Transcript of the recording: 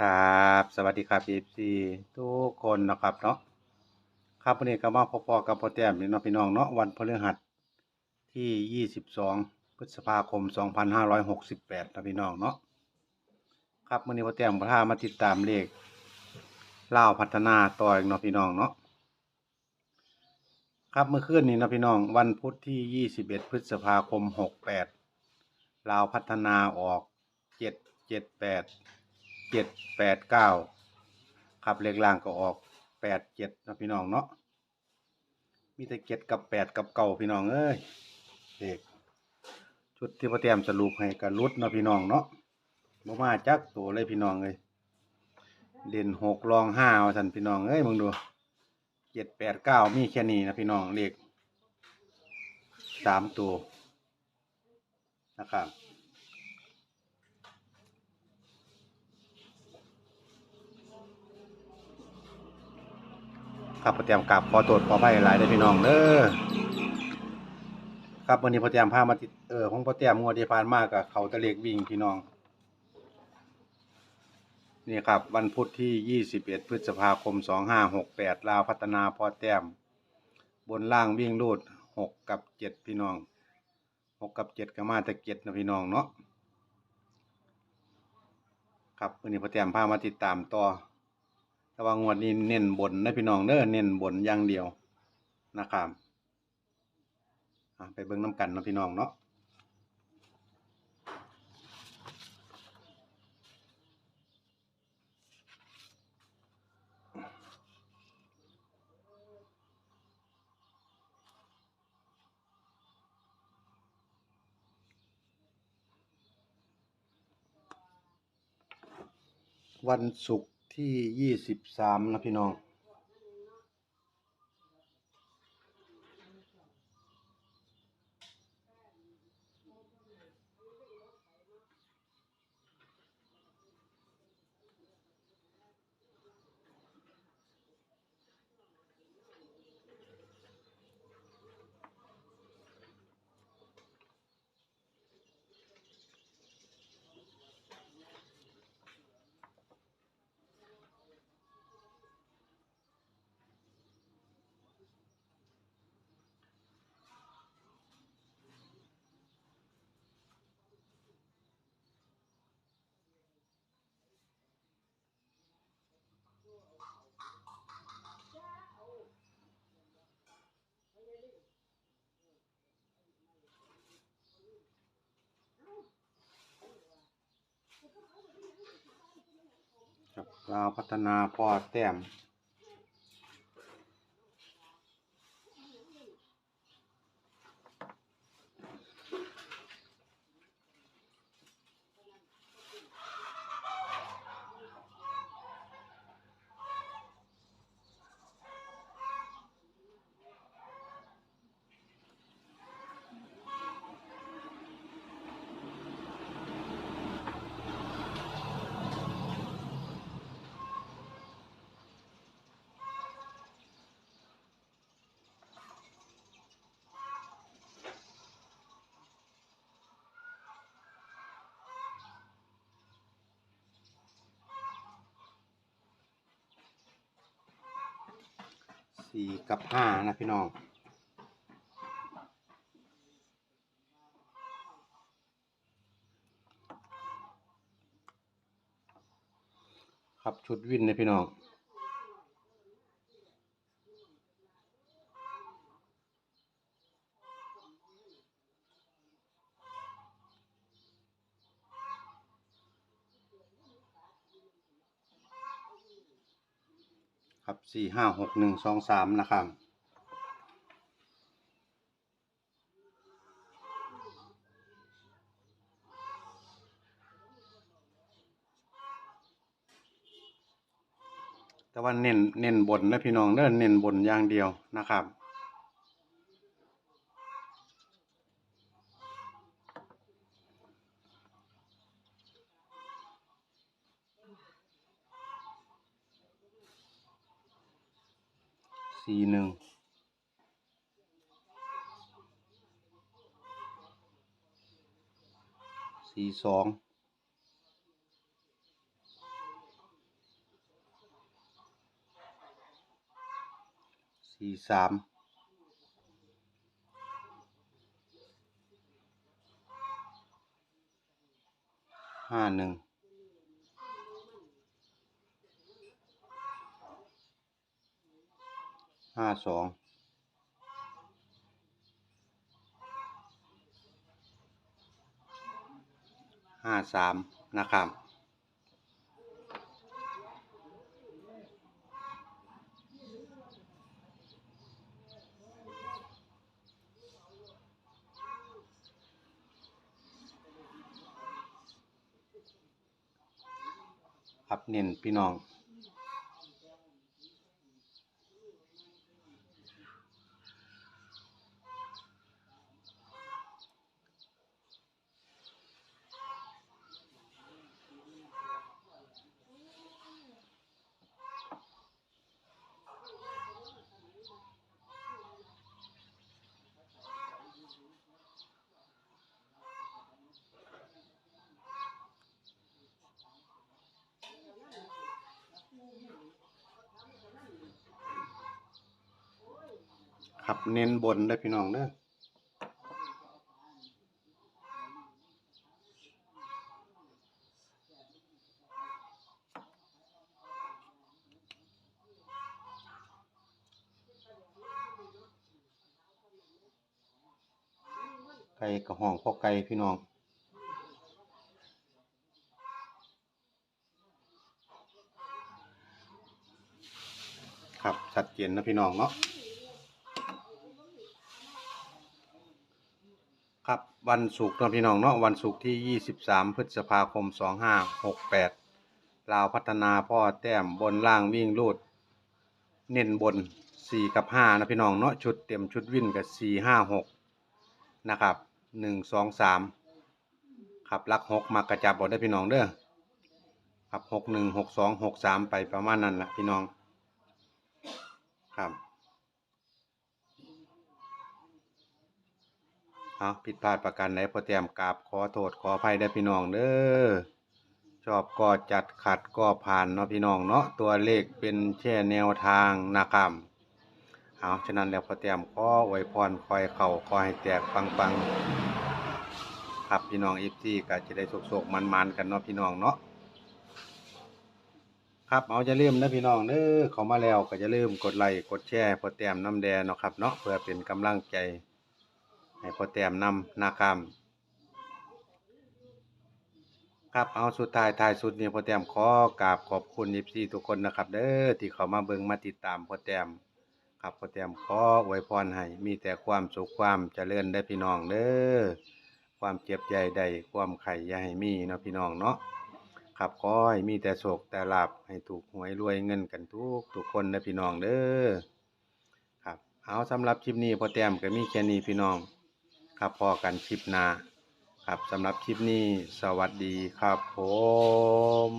ครับ สวัสดีครับ FC ทุกคนนะครับเนาะครับวันนี้ก็มาพอๆกับพ่อแต้มนี่เนาะพี่น้องเนาะวันพฤหัสที่ 22 พฤษภาคม 2568นะพี่น้องเนาะครับวันนี้พ่อแต้มพามาติดตามเลขเล่าพัฒนาต่ออีกเนาะพี่น้องเนาะครับเมื่อคืนนี้นะพี่น้องวันพุธที่ 21 พฤษภาคม 68ลาวพัฒนาออก 778 เจ็ดแปดเก้าครับเลขล่างก็ออกแปดเจ็ดนะพี่น้องเนาะมีแต่เจ็ดกับแปดกับเก้าพี่น้องเอ้ยเลขชุดที่พ่อเตรียมสรุปให้กับรุดนะพี่น้องเนาะบ่มาจักตัวเลยพี่น้องเอ้ยเด่นหกรองห้าว่าสันพี่น้องเอ้ยมึงดูเจ็ดแปดเก้ามีแค่นี้นะพี่น้องเลขสามตัวนะครับ ครับพอเตรียมกลับขอตรวจขอไปหลายได้พี่น้องเด้อครับวันนี้พอเตรียมพามาติดเออของพอเตรียมงวดที่ผ่านมากับเขาตะเล็กวิ่งพี่น้อง นี่ครับ วันพุธที่ยี่สิบเอ็ดพฤษภาคมสองห้าหกแปดลาวพัฒนาพอแต้มบนล่างวิ่งรูดหกกับเจ็ดพี่น้องหกกับเจ็ดก็มาแต่เจ็ดนะพี่น้องเนาะครับวันนี้พอเตรียมพามาติดตามต่อ แต่ว่างวดนี้เน้นบนนะพี่น้องเด้อเน้นบนอย่างเดียวนะครับไปเบิ่งน้ำกันนาะพี่น้องเนาะวันศุกร์ ที่ยี่สิบสามนะพี่น้อง เราพัฒนาพอแต้ม สี่กับห้านะพี่น้องครับชุดวินนะพี่น้อง ครับสี่ห้าหกหนึ่งสองสามนะครับแต่ว่าเน้นเน้นบนนะพี่น้องเด้อเน้นบนอย่างเดียวนะครับ สี่หนึ่งสี่สองสี่สามห้าหนึ่ง ห้าสองห้าสามนะครับครับเน้นพี่น้อง ครับเน้นบนได้พี่น้องเด้อไก่กระห้องพ่อไก่พี่น้องครับชัดเจนนะพี่น้องเนาะ ครับ วันศุกร์เนาะพี่น้องเนาะวันศุกร์ที่ 23 พฤษภาคม 2568ลาวพัฒนาพ่อแต้มบนล่างวิ่งรูด เน้นบน 4 กับ5นะพี่น้องเนาะชุดเต็มชุดวิ่นกับ 4 5 6 นะครับ 1 2 3 ครับลัก 6 มากระจับบอกได้พี่น้องเด้อครับ 6 1 6 2 6 3 ไปประมาณนั้นแหละพี่น้องครับ เอาผิดพลาดประการใดพอแต้มกราบขอโทษขออภัยได้พี่น้องเด้อชอบก็จัดขัดก็ผ่านเนาะพี่น้องเนาะตัวเลขเป็นแค่แนวทางนะครับเอาฉะนั้นแล้วพอแต้มขออวยพรคอยเข่าคอยแตกปังๆครับพี่น้องอีฟซีก็จะได้โศกๆมันๆกันเนาะพี่น้องเนาะครับเอาจะเริ่มนะพี่น้องเด้อเขามาแล้วก็จะเริ่มกดไลค์กดแชร์พอแต้มน้ำแดงเนาะครับเนาะเพื่อเป็นกำลังใจ ให้พอแต้มนำนะครับครับเอาสุดท้ายท้ายสุดนี้พอแต้มขอกราบขอบคุณยิปซีทุกคนนะครับ เด้อที่เขามาเบิ่งมาติดตามพอแต้มครับพอแต้มขออวยพรให้มีแต่ความสุขความเจริญได้พี่น้องเด้อความเจ็บใหญ่ใดความไข่อย่าให้มีเนาะพี่น้องเนาะครับขอให้มีแต่โศกแต่ลาบให้ถูกหวยรวยเงินกันทุกทุกคนได้พี่น้องเด้อครับเอาสำหรับคลิปนี้พอแต้มก็มีแค่นี้พี่น้อง ครับพอกันคลิปหน้าครับสำหรับคลิปนี้สวัสดีครับผม